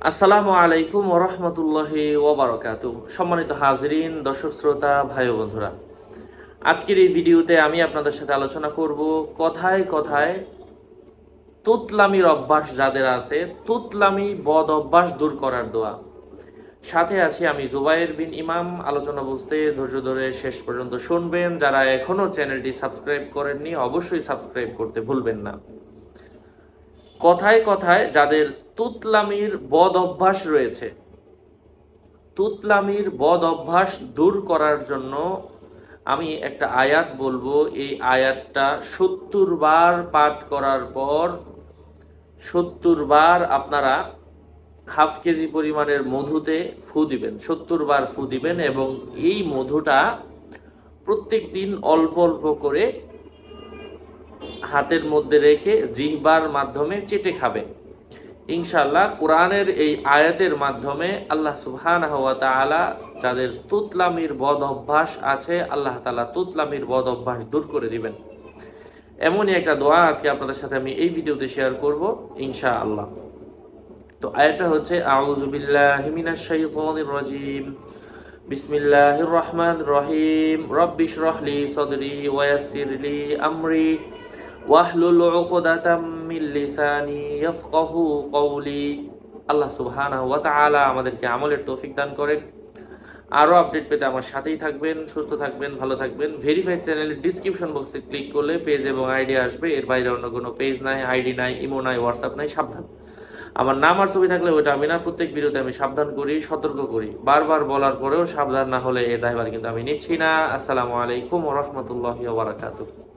আসসালামু আলাইকুম ওরহমতুল্লাহ ওবরাকাত সম্মানিত হাজরিন, দর্শক, শ্রোতা, ভাই বন্ধুরা, আজকের এই ভিডিওতে আমি আপনাদের সাথে আলোচনা করব কথায় কথায় তুতলামির অভ্যাস যাদের আছে, তুতলামি বদ অভ্যাস দূর করার দোয়া। সাথে আছি আমি জুবাইর বিন ইমাম, আলোচনা বুঝতে ধৈর্য ধরে শেষ পর্যন্ত শুনবেন। যারা এখনও চ্যানেলটি সাবস্ক্রাইব করেননি, অবশ্যই সাবস্ক্রাইব করতে ভুলবেন না। কথায় কথায় যাদের তুতলামির বদ অভ্যাস রয়েছে। তুতলামির বদ অভ্যাস দূর করার জন্য আমি একটা আয়াত বলব। এই আয়াতটা সত্তর বার পাঠ করার পর সত্তর বার আপনারা হাফ কেজি পরিমাণের মধুতে ফু দিবেন। সত্তর বার ফু দিবেন এবং এই মধুটা প্রত্যেক দিন অল্প অল্প করে হাতের মধ্যে রেখে জিহবার মাধ্যমে চেটে খাবে ইনশাল্লাহ কোরআনের এই আয়াতের মাধ্যমে আল্লাহ তাআলা যাদের তুতলামির বদ অভ্যাস আছে, আল্লাহ তাআলা তুতলামির বদ অভ্যাস দূর করে দিবেন। এমনই একটা দোয়া আজকে আপনাদের সাথে আমি এই ভিডিওতে শেয়ার করব, ইনশাআল্লাহ। তো আয়াতটা হচ্ছে, আউযু বিল্লাহি মিনাশ শাইতানির রাজিম। বিসমিল্লাহির রহমানির রহিম। রব্বিশ রহলি সদরি ওয়া ইয়াসসিরলি আমরি। ওয়াহলুল উকদাতাম মিন লিসানি ইয়াফকাহু কওলি। আল্লাহ সুবহানাহু ওয়া তাআলা আমাদেরকে আমলের তৌফিক দান করেন। আরও আপডেট পেতে আমার সাথেই থাকবেন, সুস্থ থাকবেন, ভালো থাকবেন। ভেরিফাইড চ্যানেলের ডিসক্রিপশন বক্সে ক্লিক করলে পেজ এবং আইডি আসবে। এর বাইরে অন্য কোনো পেজ নাই আইডি নাই ইমো নাই হোয়াটসঅ্যাপ নাই, সাবধান। আমার নাম আর ছবি থাকলে ওইটা আমি না, প্রত্যেক ভিডিওতে আমি সাবধান করি, সতর্ক করি। বারবার বলার পরেও সাবধান না হলে এ দায়ভার কিন্তু আমি নিচ্ছি না। আসসালামু আলাইকুম রহমতুল্লাহ বারাকাতুহ।